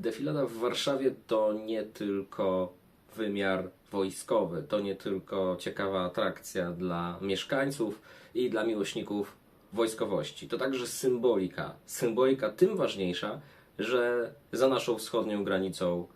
Defilada w Warszawie to nie tylko wymiar wojskowy, to nie tylko ciekawa atrakcja dla mieszkańców i dla miłośników wojskowości. To także symbolika. Symbolika tym ważniejsza, że za naszą wschodnią granicą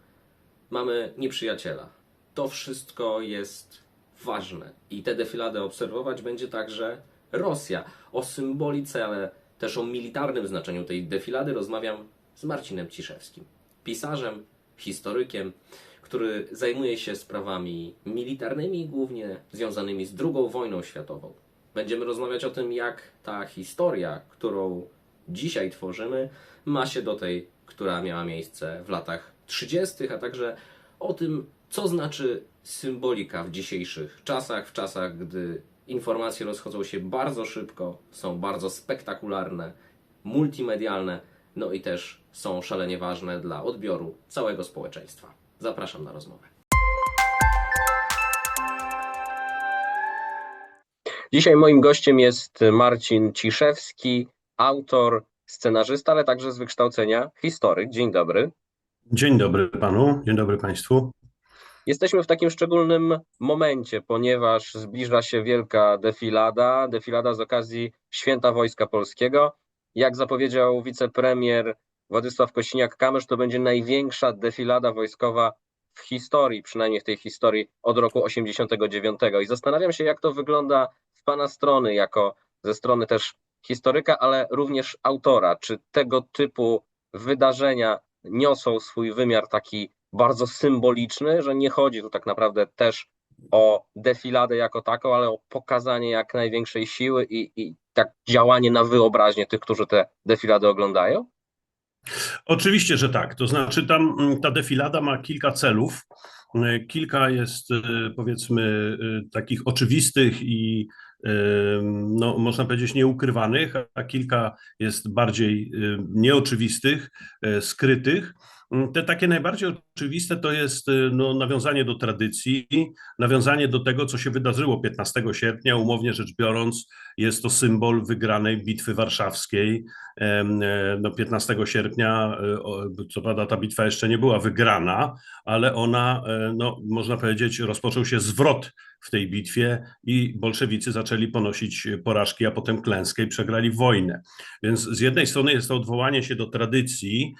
mamy nieprzyjaciela. To wszystko jest ważne i tę defiladę obserwować będzie także Rosja. O symbolice, ale też o militarnym znaczeniu tej defilady rozmawiam z Marcinem Ciszewskim, pisarzem, historykiem, który zajmuje się sprawami militarnymi, głównie związanymi z II wojną światową. Będziemy rozmawiać o tym, jak ta historia, którą dzisiaj tworzymy, ma się do tej, która miała miejsce w latach 30., a także o tym, co znaczy symbolika w dzisiejszych czasach, w czasach, gdy informacje rozchodzą się bardzo szybko, są bardzo spektakularne, multimedialne, no i też są szalenie ważne dla odbioru całego społeczeństwa. Zapraszam na rozmowę. Dzisiaj moim gościem jest Marcin Ciszewski, autor, scenarzysta, ale także z wykształcenia historyk. Dzień dobry. Dzień dobry panu, dzień dobry państwu. Jesteśmy w takim szczególnym momencie, ponieważ zbliża się wielka defilada, defilada z okazji Święta Wojska Polskiego. Jak zapowiedział wicepremier Władysław Kosiniak-Kamysz, to będzie największa defilada wojskowa w historii, przynajmniej w tej historii od roku 89. I zastanawiam się, jak to wygląda z pana strony, jako ze strony też historyka, ale również autora. Czy tego typu wydarzenia niosą swój wymiar taki bardzo symboliczny, że nie chodzi tu tak naprawdę też o defiladę jako taką, ale o pokazanie jak największej siły i, i tak działanie na wyobraźnię tych, którzy te defilady oglądają? Oczywiście, że tak. To znaczy, tam mm, ta defilada ma kilka celów. E, Kilka jest, e, powiedzmy, e, takich oczywistych i, no, można powiedzieć, nieukrywanych, a kilka jest bardziej nieoczywistych, skrytych. Mm, Te takie najbardziej oczywiste to jest e, no, nawiązanie do tradycji, nawiązanie do tego, co się wydarzyło 15 sierpnia. Umownie rzecz biorąc, jest to symbol wygranej Bitwy Warszawskiej. E, No, 15 sierpnia, o, co prawda, ta bitwa jeszcze nie była wygrana, ale ona, e, no, można powiedzieć, rozpoczął się zwrot w tej bitwie i bolszewicy zaczęli ponosić porażki, a potem klęskę i przegrali wojnę. Więc z jednej strony jest to odwołanie się do tradycji,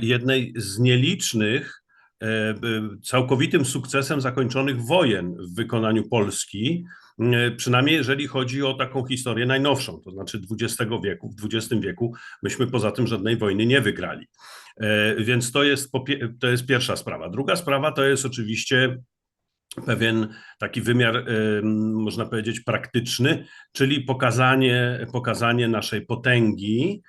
jednej z nielicznych, e, całkowitym sukcesem zakończonych wojen w wykonaniu Polski, e, przynajmniej jeżeli chodzi o taką historię najnowszą, to znaczy XX wieku. W XX wieku myśmy poza tym żadnej wojny nie wygrali. E, Więc to jest, to jest pierwsza sprawa. Druga sprawa to jest oczywiście pewien taki wymiar, można powiedzieć, praktyczny, czyli pokazanie, pokazanie naszej potęgi,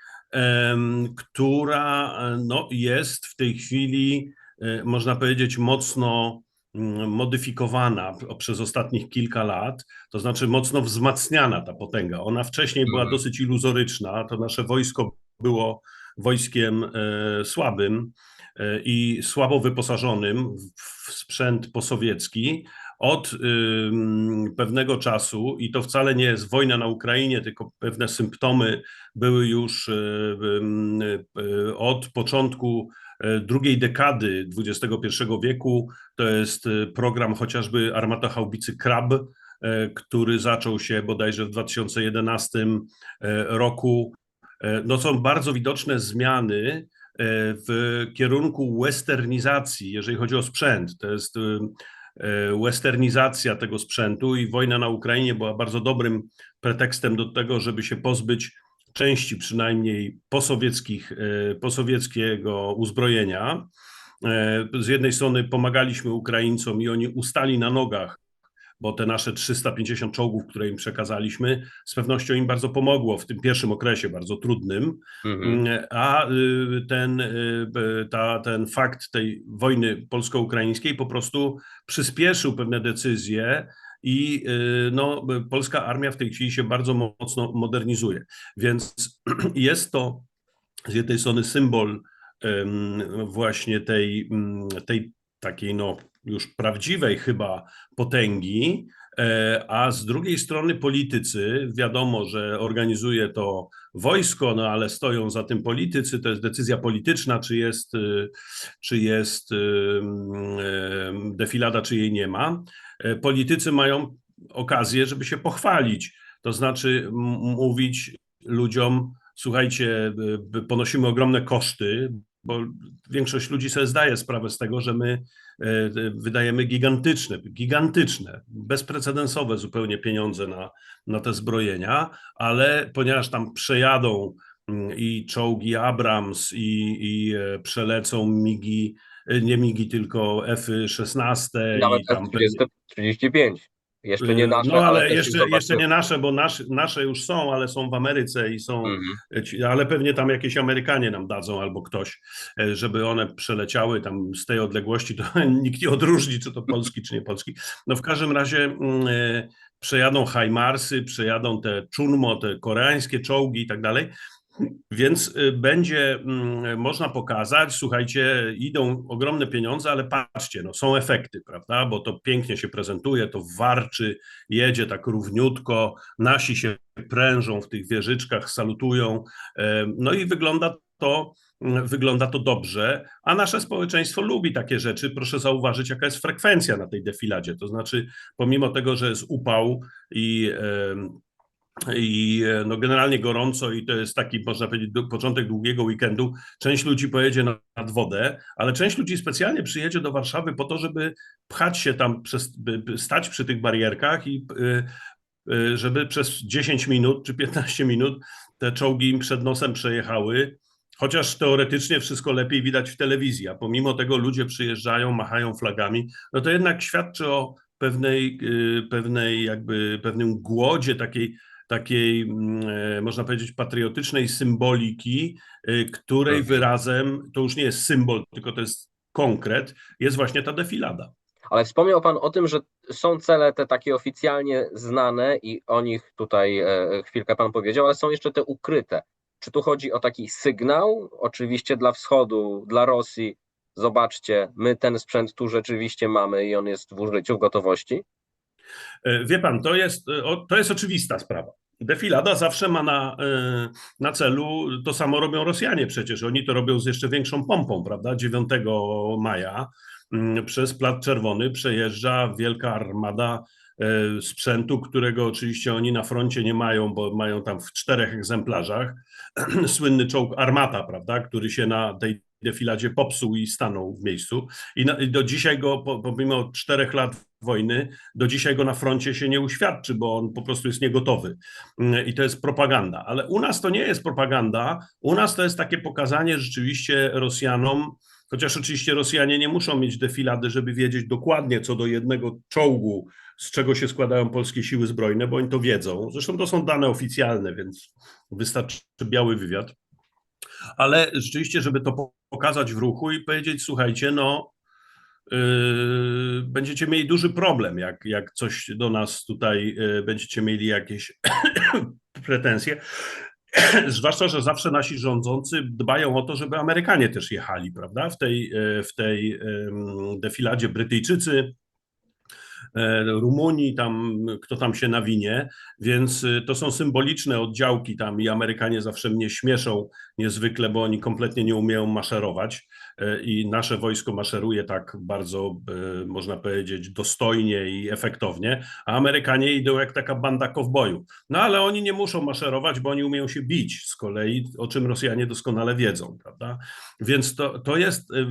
która no, jest w tej chwili, e, można powiedzieć, mocno mm, modyfikowana przez ostatnich kilka lat, to znaczy mocno wzmacniana ta potęga. Ona wcześniej była Mhm. dosyć iluzoryczna, to nasze wojsko było wojskiem e, słabym e, i słabo wyposażonym w sprzęt posowiecki od pewnego czasu, i to wcale nie jest wojna na Ukrainie, tylko pewne symptomy były już y, y, od początku y, drugiej dekady XXI wieku. To jest y, program chociażby armata haubicy Krab, y, który zaczął się bodajże w 2011 y, roku. No są bardzo widoczne zmiany e, w kierunku westernizacji, jeżeli chodzi o sprzęt. To jest e, westernizacja tego sprzętu i wojna na Ukrainie była bardzo dobrym pretekstem do tego, żeby się pozbyć części przynajmniej posowieckich, e, posowieckiego uzbrojenia. E, Z jednej strony pomagaliśmy Ukraińcom i oni ustali na nogach, bo te nasze 350 czołgów, które im przekazaliśmy, z pewnością im bardzo pomogło w tym pierwszym okresie, bardzo trudnym. Mhm. Mm, A y, ten, y, ta, ten fakt tej wojny polsko-ukraińskiej po prostu przyspieszył pewne decyzje i y, no, polska armia w tej chwili się bardzo mocno modernizuje. Więc jest to z jednej strony symbol właśnie tej, mm, tej takiej no już prawdziwej chyba potęgi, e, a z drugiej strony politycy, wiadomo, że organizuje to wojsko, no ale stoją za tym politycy, to jest decyzja polityczna, czy jest, y, czy jest y, defilada, czy jej nie ma. E, Politycy mają okazję, żeby się pochwalić, to znaczy mówić ludziom, słuchajcie, ponosimy ogromne koszty, bo większość ludzi sobie zdaje sprawę z tego, że my e, wydajemy gigantyczne, gigantyczne, bezprecedensowe zupełnie pieniądze na, na te zbrojenia, ale ponieważ tam przejadą mm, i czołgi Abrams i, i e, przelecą migi, e, nie migi, tylko F-16 Nawet i tam F-35. Jeszcze nie nasze, no ale już jeszcze, jeszcze nie nasze, bo nasz, nasze już są, ale są w Ameryce i są, Mhm. ci- ale pewnie tam jakieś Amerykanie nam dadzą albo ktoś, e, żeby one przeleciały tam z tej odległości, to nikt nie odróżni, czy to polski, czy nie polski. No w każdym razie mm, e, przejadą Hajmarsy, przejadą te Chunmo, te koreańskie czołgi i tak dalej. Więc y, będzie mm, można pokazać, słuchajcie, idą ogromne pieniądze, ale patrzcie, no, są efekty, prawda? Bo to pięknie się prezentuje, to warczy, jedzie tak równiutko, nasi się prężą w tych wieżyczkach, salutują. e, No i wygląda to, mm, wygląda to dobrze, a nasze społeczeństwo lubi takie rzeczy. Proszę zauważyć, jaka jest frekwencja na tej defiladzie. To znaczy, pomimo tego, że jest upał i i e, no generalnie gorąco i to jest taki, można powiedzieć, początek długiego weekendu. Część ludzi pojedzie na- nad wodę, ale część ludzi specjalnie przyjedzie do Warszawy po to, żeby pchać się tam, przez, stać przy tych barierkach i y, y, żeby przez 10 minut czy 15 minut te czołgi im przed nosem przejechały. Chociaż teoretycznie wszystko lepiej widać w telewizji, a pomimo tego ludzie przyjeżdżają, machają flagami, no to jednak świadczy o pewnej, pewnej jakby pewnym głodzie takiej takiej, mm, e, można powiedzieć, patriotycznej symboliki, e, której Mhm. wyrazem, to już nie jest symbol, tylko to jest konkret, jest właśnie ta defilada. Ale wspomniał Pan o tym, że są cele te takie oficjalnie znane i o nich tutaj e, chwilkę Pan powiedział, ale są jeszcze te ukryte. Czy tu chodzi o taki sygnał, oczywiście dla Wschodu, dla Rosji, zobaczcie, my ten sprzęt tu rzeczywiście mamy i on jest w użyciu, w gotowości? E, Wie pan, to jest, e, to jest oczywista sprawa. Defilada zawsze ma na, e, na celu, to samo robią Rosjanie przecież, oni to robią z jeszcze większą pompą, prawda? 9 maja mm, przez Plac Czerwony przejeżdża wielka armada sprzętu, którego oczywiście oni na froncie nie mają, bo mają tam w czterech egzemplarzach. Słynny czołg Armata, prawda, który się na tej defiladzie popsuł i stanął w miejscu. I, do dzisiaj go, po- pomimo czterech lat wojny, do dzisiaj go na froncie się nie uświadczy, bo on po prostu jest niegotowy. Mm, I to jest propaganda. Ale u nas to nie jest propaganda. U nas to jest takie pokazanie rzeczywiście Rosjanom, chociaż oczywiście Rosjanie nie muszą mieć defilady, żeby wiedzieć dokładnie co do jednego czołgu, z czego się składają polskie siły zbrojne, bo oni to wiedzą. Zresztą to są dane oficjalne, więc wystarczy biały wywiad. Ale rzeczywiście, żeby to po- pokazać w ruchu i powiedzieć, słuchajcie, no będziecie mieli duży problem, jak, jak coś do nas tutaj yy, będziecie mieli jakieś pretensje. Zwłaszcza, że zawsze nasi rządzący dbają o to, żeby Amerykanie też jechali, prawda? W tej, yy, w tej defiladzie Brytyjczycy, Rumunii, tam kto tam się nawinie, więc to są symboliczne oddziałki tam i Amerykanie zawsze mnie śmieszą niezwykle, bo oni kompletnie nie umieją maszerować e, i nasze wojsko maszeruje tak bardzo, e, można powiedzieć, dostojnie i efektownie, a Amerykanie idą jak taka banda kowbojów. No ale oni nie muszą maszerować, bo oni umieją się bić z kolei, o czym Rosjanie doskonale wiedzą, prawda? Więc to, to jest e,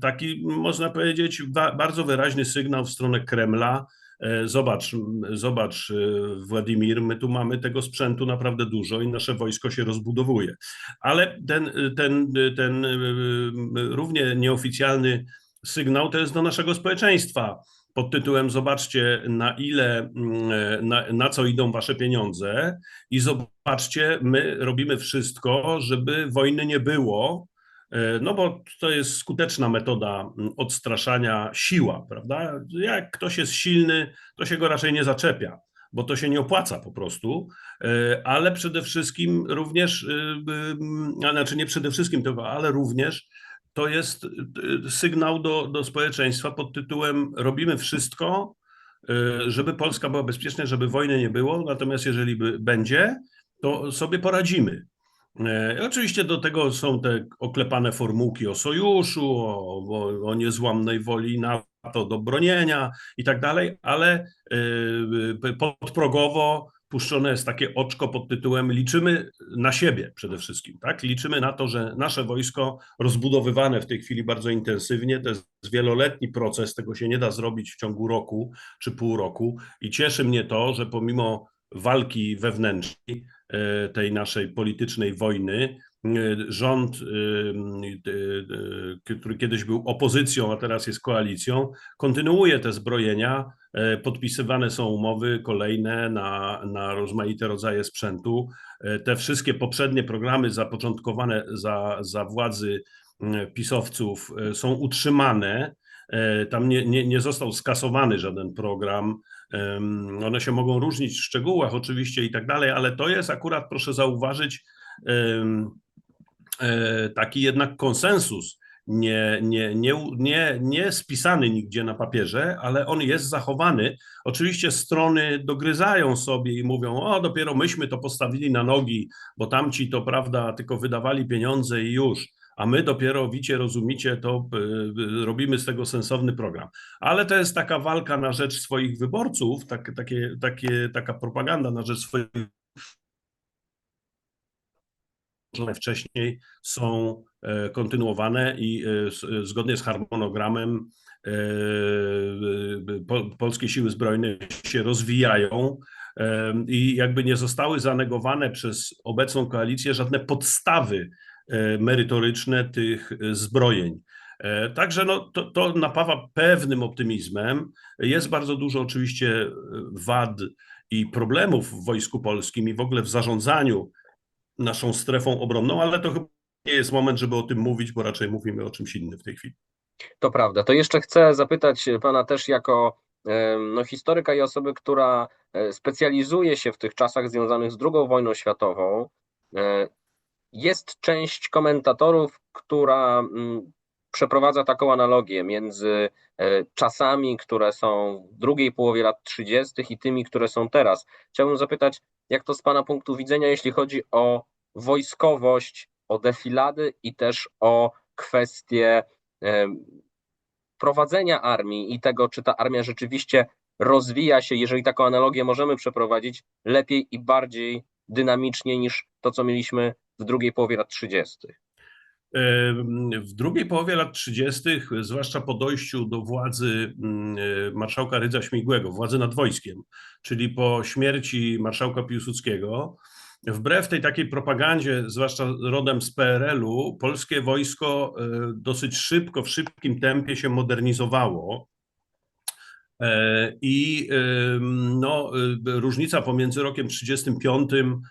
taki, można powiedzieć, ba- bardzo wyraźny sygnał w stronę Kremla, Zobacz, m, zobacz, e, Władimir, my tu mamy tego sprzętu naprawdę dużo i nasze wojsko się rozbudowuje. Ale ten, ten, ten e, m, równie nieoficjalny sygnał to jest do naszego społeczeństwa pod tytułem Zobaczcie, na ile, e, na, na co idą wasze pieniądze i zobaczcie, my robimy wszystko, żeby wojny nie było, E, No bo to jest skuteczna metoda mm, odstraszania siła, prawda? Jak ktoś jest silny, to się go raczej nie zaczepia, bo to się nie opłaca po prostu, E, ale przede wszystkim również, e, m, a znaczy nie przede wszystkim tylko, ale również to jest y, sygnał do, do społeczeństwa pod tytułem robimy wszystko, y, żeby Polska była bezpieczna, żeby wojny nie było, natomiast jeżeli by, będzie, to sobie poradzimy. E, Oczywiście do tego są te oklepane formułki o sojuszu, o, o, o niezłamnej woli NATO do bronienia i tak dalej, ale y, podprogowo puszczone jest takie oczko pod tytułem liczymy na siebie przede wszystkim, tak? Liczymy na to, że nasze wojsko rozbudowywane w tej chwili bardzo intensywnie, to jest wieloletni proces, tego się nie da zrobić w ciągu roku czy pół roku i cieszy mnie to, że pomimo walki wewnętrznej e, tej naszej politycznej wojny, e, rząd, e, który kiedyś był opozycją, a teraz jest koalicją, kontynuuje te zbrojenia. Podpisywane są umowy kolejne na, na rozmaite rodzaje sprzętu. Te wszystkie poprzednie programy zapoczątkowane za, za władzy pisowców są utrzymane. Tam nie, nie, nie został skasowany żaden program. One się mogą różnić w szczegółach oczywiście i tak dalej, ale to jest akurat, proszę zauważyć, e, taki jednak konsensus, nie, nie, nie, nie, nie spisany nigdzie na papierze, ale on jest zachowany. Oczywiście strony dogryzają sobie i mówią, o dopiero myśmy to postawili na nogi, bo tamci to prawda tylko wydawali pieniądze i już, a my dopiero, wicie, rozumicie, to y, y, robimy z tego sensowny program. Ale to jest taka walka na rzecz swoich wyborców, tak, takie, takie, taka propaganda na rzecz swoich wcześniej są e, kontynuowane i e, e, zgodnie z harmonogramem e, e, po- polskie siły zbrojne się rozwijają e, i jakby nie zostały zanegowane przez obecną koalicję żadne podstawy e, merytoryczne tych e, zbrojeń. E, Także no, to, to napawa pewnym optymizmem. Jest bardzo dużo oczywiście e, wad i problemów w Wojsku Polskim i w ogóle w zarządzaniu naszą strefą obronną, ale to chyba nie jest moment, żeby o tym mówić, bo raczej mówimy o czymś innym w tej chwili. To prawda. To jeszcze chcę zapytać pana też jako no, historyka i osoby, która e, specjalizuje się w tych czasach związanych z II wojną światową. E, Jest część komentatorów, która mm, przeprowadza taką analogię między e, czasami, które są w drugiej połowie lat 30. i tymi, które są teraz. Chciałbym zapytać, jak to z pana punktu widzenia, jeśli chodzi o wojskowość, o defilady i też o kwestie em, prowadzenia armii i tego, czy ta armia rzeczywiście rozwija się, jeżeli taką analogię możemy przeprowadzić, lepiej i bardziej dynamicznie niż to, co mieliśmy w drugiej połowie lat 30. W drugiej połowie lat 30., zwłaszcza po dojściu do władzy mm, e, marszałka Rydza Śmigłego, władzy nad wojskiem, czyli po śmierci marszałka Piłsudskiego, wbrew tej takiej propagandzie, zwłaszcza rodem z PRL-u, polskie wojsko e, dosyć szybko, w szybkim tempie się modernizowało. E, I no, y, różnica pomiędzy rokiem 35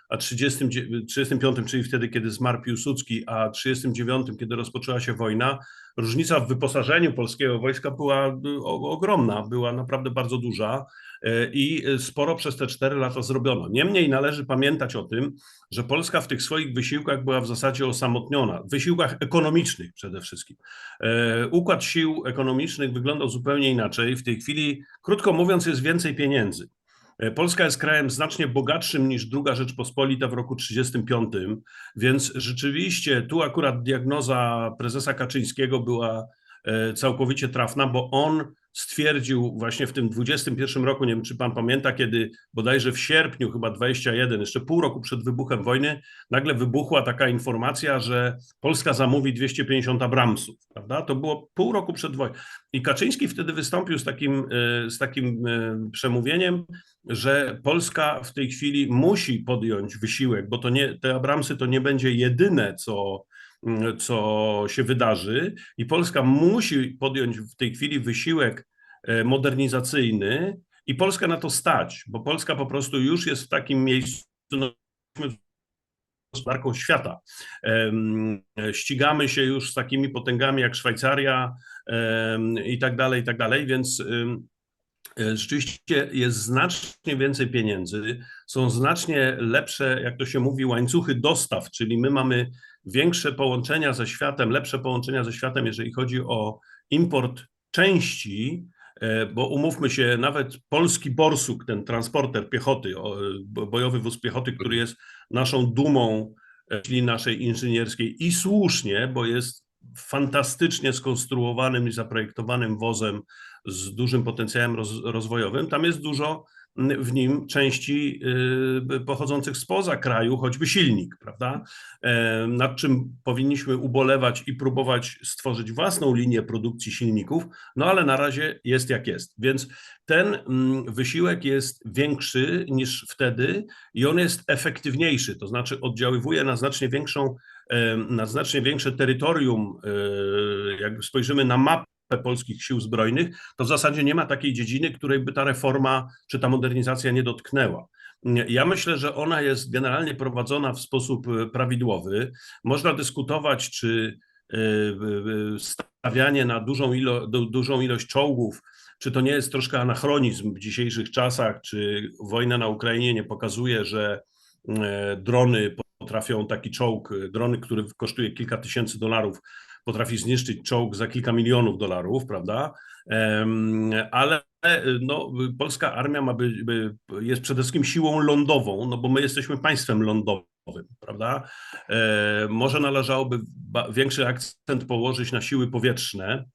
a 30, 35, czyli wtedy, kiedy zmarł Piłsudski, a 39, kiedy rozpoczęła się wojna, różnica w wyposażeniu polskiego wojska była y, ogromna, była naprawdę bardzo duża e, i sporo przez te 4 lata zrobiono. Niemniej należy pamiętać o tym, że Polska w tych swoich wysiłkach była w zasadzie osamotniona, w wysiłkach ekonomicznych przede wszystkim. E, Układ sił ekonomicznych wyglądał zupełnie inaczej. W tej chwili, krótko mówiąc, jest więcej pieniędzy. E, Polska jest krajem znacznie bogatszym niż druga Rzeczpospolita w roku 1935, więc rzeczywiście tu akurat diagnoza prezesa Kaczyńskiego była e, całkowicie trafna, bo on stwierdził właśnie w tym 21 roku, nie wiem czy pan pamięta, kiedy bodajże w sierpniu chyba 21, jeszcze pół roku przed wybuchem wojny, nagle wybuchła taka informacja, że Polska zamówi 250 Abramsów, prawda? To było pół roku przed wojną. I Kaczyński wtedy wystąpił z takim, e, z takim e, przemówieniem, że Polska w tej chwili musi podjąć wysiłek, bo to nie, te Abramsy to nie będzie jedyne, co, co się wydarzy, i Polska musi podjąć w tej chwili wysiłek e, modernizacyjny, i Polska na to stać, bo Polska po prostu już jest w takim miejscu, no, gospodarką świata. Ścigamy się już z takimi potęgami jak Szwajcaria i tak dalej, i tak dalej, więc e, rzeczywiście jest znacznie więcej pieniędzy, są znacznie lepsze, jak to się mówi, łańcuchy dostaw, czyli my mamy większe połączenia ze światem, lepsze połączenia ze światem, jeżeli chodzi o import części, e, bo umówmy się, nawet polski Borsuk, ten transporter piechoty, bojowy wóz piechoty, który jest naszą dumą, e, czyli naszej inżynierskiej i słusznie, bo jest fantastycznie skonstruowanym i zaprojektowanym wozem z dużym potencjałem roz, rozwojowym. Tam jest dużo w nim części y, pochodzących spoza kraju, choćby silnik, prawda? E, Nad czym powinniśmy ubolewać i próbować stworzyć własną linię produkcji silników, no ale na razie jest jak jest. Więc ten mm, wysiłek jest większy niż wtedy i on jest efektywniejszy, to znaczy oddziaływuje na znacznie większą, e, na znacznie większe terytorium. e, Jak spojrzymy na mapę polskich sił zbrojnych, to w zasadzie nie ma takiej dziedziny, której by ta reforma czy ta modernizacja nie dotknęła. Ja myślę, że ona jest generalnie prowadzona w sposób e, prawidłowy. Można dyskutować, czy e, e, stawianie na dużą, ilo, du- dużą ilość czołgów, czy to nie jest troszkę anachronizm w dzisiejszych czasach, czy wojna na Ukrainie nie pokazuje, że drony potrafią taki czołg, drony, który kosztuje kilka tysięcy dolarów, potrafi zniszczyć czołg za kilka milionów dolarów, prawda? Ale no, polska armia ma być, by- jest przede wszystkim siłą lądową, no bo my jesteśmy państwem lądowym, prawda? E, Może należałoby większy akcent położyć na siły powietrzne,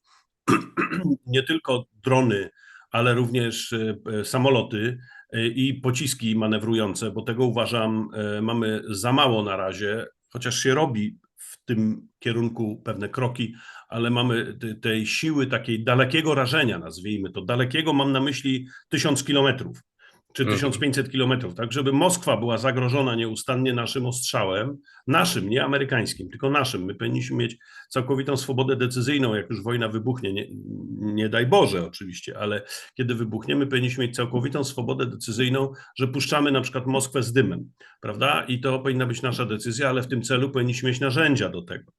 nie tylko drony, ale również e, samoloty e, i pociski manewrujące, bo tego uważam, mamy za mało na razie, chociaż się robi tym kierunku pewne kroki, ale mamy te- tej siły takiej dalekiego rażenia, nazwijmy to. Dalekiego mam na myśli tysiąc kilometrów czy Mhm. 1500 kilometrów, tak żeby Moskwa była zagrożona nieustannie naszym ostrzałem, naszym, nie amerykańskim, tylko naszym. My powinniśmy mieć całkowitą swobodę decyzyjną, jak już wojna wybuchnie, nie, nie daj Boże oczywiście, ale kiedy wybuchnie, my powinniśmy mieć całkowitą swobodę decyzyjną, że puszczamy na przykład Moskwę z dymem, prawda? I to powinna być nasza decyzja, ale w tym celu powinniśmy mieć narzędzia do tego.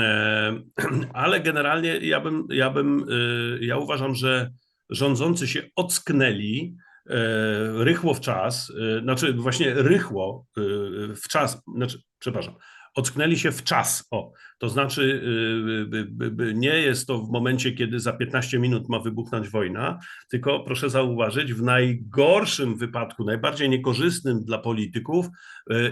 E, Ale generalnie ja bym, ja bym, y, ja uważam, że rządzący się ocknęli rychło w czas, e, znaczy właśnie rychło e, w czas, znaczy, przepraszam, ocknęli się w czas. O, to znaczy, by, by, by nie jest to w momencie, kiedy za 15 minut ma wybuchnąć wojna, tylko proszę zauważyć, w najgorszym wypadku, najbardziej niekorzystnym dla polityków,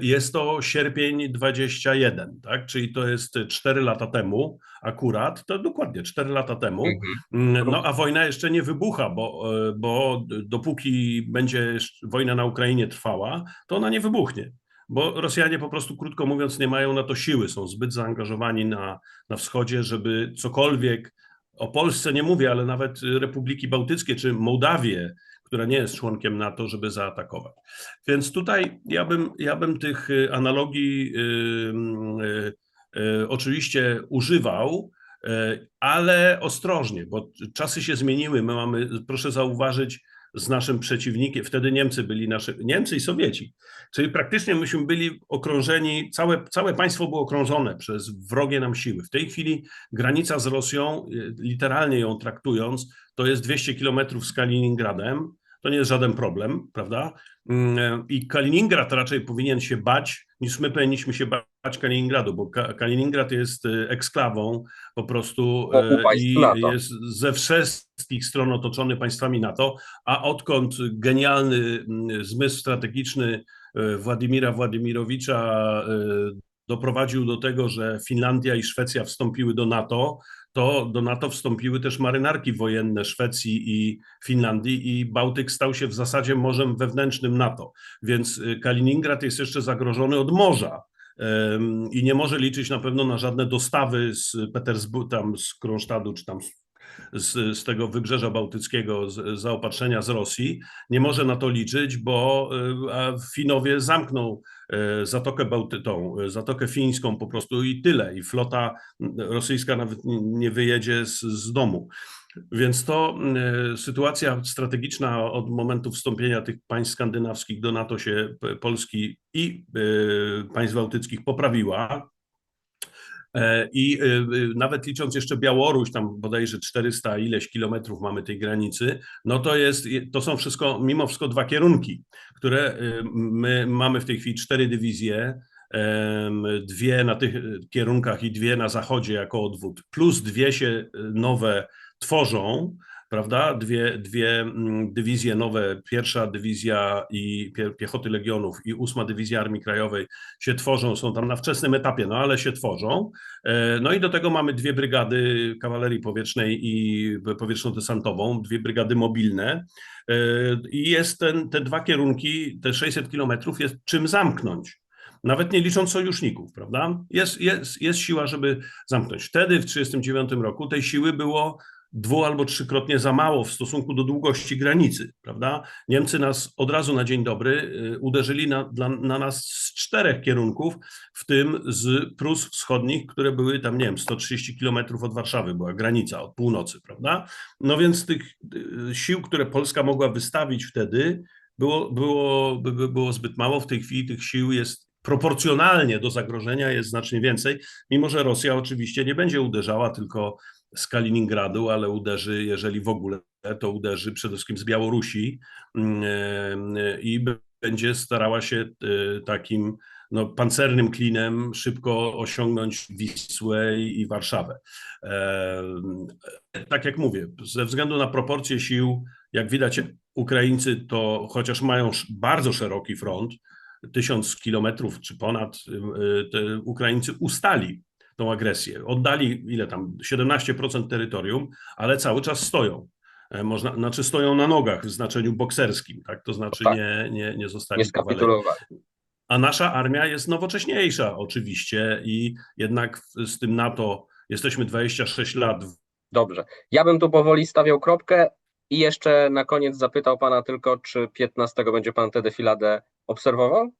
jest to sierpień 21, tak? Czyli to jest 4 lata temu, akurat, to dokładnie 4 lata temu. Mhm. Mm, No a wojna jeszcze nie wybucha, bo, bo dopóki będzie wojna na Ukrainie trwała, to ona nie wybuchnie. Bo Rosjanie po prostu, krótko mówiąc, nie mają na to siły, są zbyt zaangażowani na, na wschodzie, żeby cokolwiek, o Polsce nie mówię, ale nawet Republiki Bałtyckie czy Mołdawię, która nie jest członkiem NATO, żeby zaatakować. Więc tutaj ja bym, ja bym tych y, analogii y, y, oczywiście używał, ale ostrożnie, bo czasy się zmieniły. My mamy, proszę zauważyć, z naszym przeciwnikiem, wtedy Niemcy byli nasze, Niemcy i Sowieci, czyli praktycznie myśmy byli okrążeni, całe, całe państwo było okrążone przez wrogie nam siły. W tej chwili granica z Rosją, e, literalnie ją traktując, to jest 200 kilometrów z Kaliningradem, to nie jest żaden problem, prawda? Mm, I Kaliningrad raczej powinien się bać, niż my powinniśmy się bać Kaliningradu, bo Ka- Kaliningrad jest e, eksklawą po prostu państw i NATO. jest ze wszystkich stron otoczony państwami NATO, a odkąd genialny mm, zmysł strategiczny e, Władimira Władimirowicza doprowadził do tego, że Finlandia i Szwecja wstąpiły do NATO, to do NATO wstąpiły też marynarki wojenne Szwecji i Finlandii i Bałtyk stał się w zasadzie morzem wewnętrznym NATO. Więc y, Kaliningrad jest jeszcze zagrożony od morza i nie może liczyć na pewno na żadne dostawy z Petersburga, tam z Kronstadtu czy tam z, z, tego wybrzeża bałtyckiego, z zaopatrzenia z Rosji. Nie może na to liczyć, bo a Finowie zamkną e, Zatokę Bałty, tą e, Zatokę Fińską po prostu i tyle. I flota rosyjska nawet nie wyjedzie z, z domu. Więc to e, sytuacja strategiczna od momentu wstąpienia tych państw skandynawskich do NATO się Polski i e, państw bałtyckich poprawiła. E, I nawet licząc jeszcze Białoruś, tam bodajże 400 ileś kilometrów mamy tej granicy, no to jest, to są wszystko, mimo wszystko dwa kierunki, które my mamy w tej chwili cztery dywizje, dwie na tych kierunkach i dwie na zachodzie jako odwód, plus dwie się nowe tworzą, prawda? Dwie, dwie mm, dywizje nowe, pierwsza dywizja i pie, piechoty legionów i ósma dywizja Armii Krajowej się tworzą, są tam na wczesnym etapie, no ale się tworzą. E, No i do tego mamy dwie brygady kawalerii powietrznej i powietrzno-desantową, dwie brygady mobilne. E, I jest ten, te dwa kierunki, te 600 kilometrów jest czym zamknąć. Nawet nie licząc sojuszników, prawda? Jest, jest, jest siła, żeby zamknąć. Wtedy w 1939 roku tej siły było dwu albo trzykrotnie za mało w stosunku do długości granicy, prawda? Niemcy nas od razu na dzień dobry y, uderzyli na, dla, na nas z czterech kierunków, w tym z Prus Wschodnich, które były tam, nie wiem, 130 kilometrów od Warszawy, była granica od północy, prawda? No więc tych y, sił, które Polska mogła wystawić wtedy, było, było, by- by- było zbyt mało. W tej chwili tych sił jest proporcjonalnie do zagrożenia jest znacznie więcej, mimo że Rosja oczywiście nie będzie uderzała tylko z Kaliningradu, ale uderzy, jeżeli w ogóle, to uderzy przede wszystkim z Białorusi mm, e, i będzie starała się e, takim no, pancernym klinem szybko osiągnąć Wisłę i Warszawę. E, Tak jak mówię, ze względu na proporcje sił, jak widać, Ukraińcy to chociaż mają bardzo szeroki front, tysiąc kilometrów czy ponad, Ukraińcy ustali tą agresję. Oddali ile tam, 17% terytorium, ale cały czas stoją. E, Można, znaczy stoją na nogach w znaczeniu bokserskim, tak? To znaczy Tak. nie, nie, nie zostali Nie skapitulowali. A nasza armia jest nowocześniejsza oczywiście i jednak z tym NATO jesteśmy 26 lat Dobrze. Ja bym tu powoli stawiał kropkę i jeszcze na koniec zapytał pana tylko, czy 15 będzie pan tę defiladę obserwował?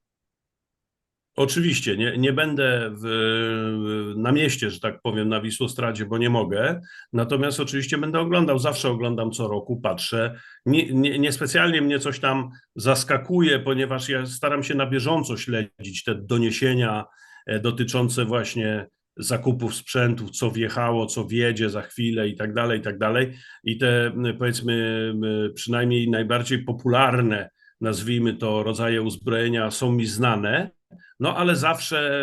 Oczywiście, nie, nie będę w, na mieście, że tak powiem, na Wisłostradzie, bo nie mogę. Natomiast oczywiście będę oglądał, zawsze oglądam co roku, patrzę. Nie, nie, niespecjalnie mnie coś tam zaskakuje, ponieważ ja staram się na bieżąco śledzić te doniesienia e, dotyczące właśnie zakupów sprzętów, co wjechało, co wjedzie za chwilę i tak dalej, i tak dalej. I te powiedzmy przynajmniej najbardziej popularne, nazwijmy to, rodzaje uzbrojenia są mi znane. No, ale zawsze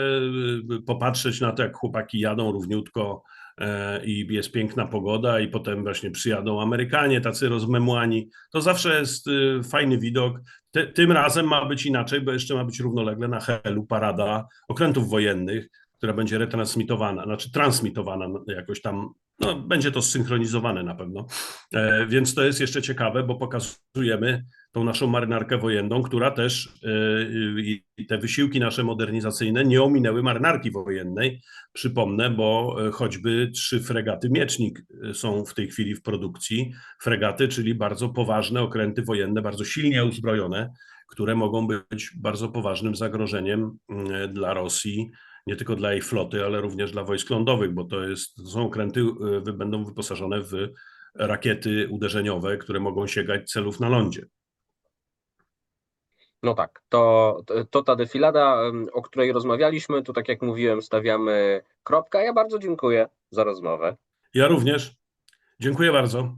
y, popatrzeć na to, jak chłopaki jadą równiutko e, i jest piękna pogoda, i potem właśnie przyjadą Amerykanie, tacy rozmemłani. To zawsze jest y, fajny widok. Ty, tym razem ma być inaczej, bo jeszcze ma być równolegle na Helu parada okrętów wojennych, która będzie retransmitowana, znaczy transmitowana jakoś tam. No, będzie to zsynchronizowane na pewno. E, więc to jest jeszcze ciekawe, bo pokazujemy tą naszą marynarkę wojenną, która też yy, i te wysiłki nasze modernizacyjne nie ominęły marynarki wojennej. Przypomnę, bo e, choćby trzy fregaty Miecznik e, są w tej chwili w produkcji. Fregaty, czyli bardzo poważne okręty wojenne, bardzo silnie uzbrojone, które mogą być bardzo poważnym zagrożeniem dla Rosji, nie tylko dla jej floty, ale również dla wojsk lądowych, bo to, jest, to są okręty, e, będą wyposażone w rakiety uderzeniowe, które mogą sięgać celów na lądzie. No tak, to, to ta defilada, o której rozmawialiśmy, tu tak jak mówiłem, stawiamy kropkę. Ja bardzo dziękuję za rozmowę. Ja również. Dziękuję bardzo.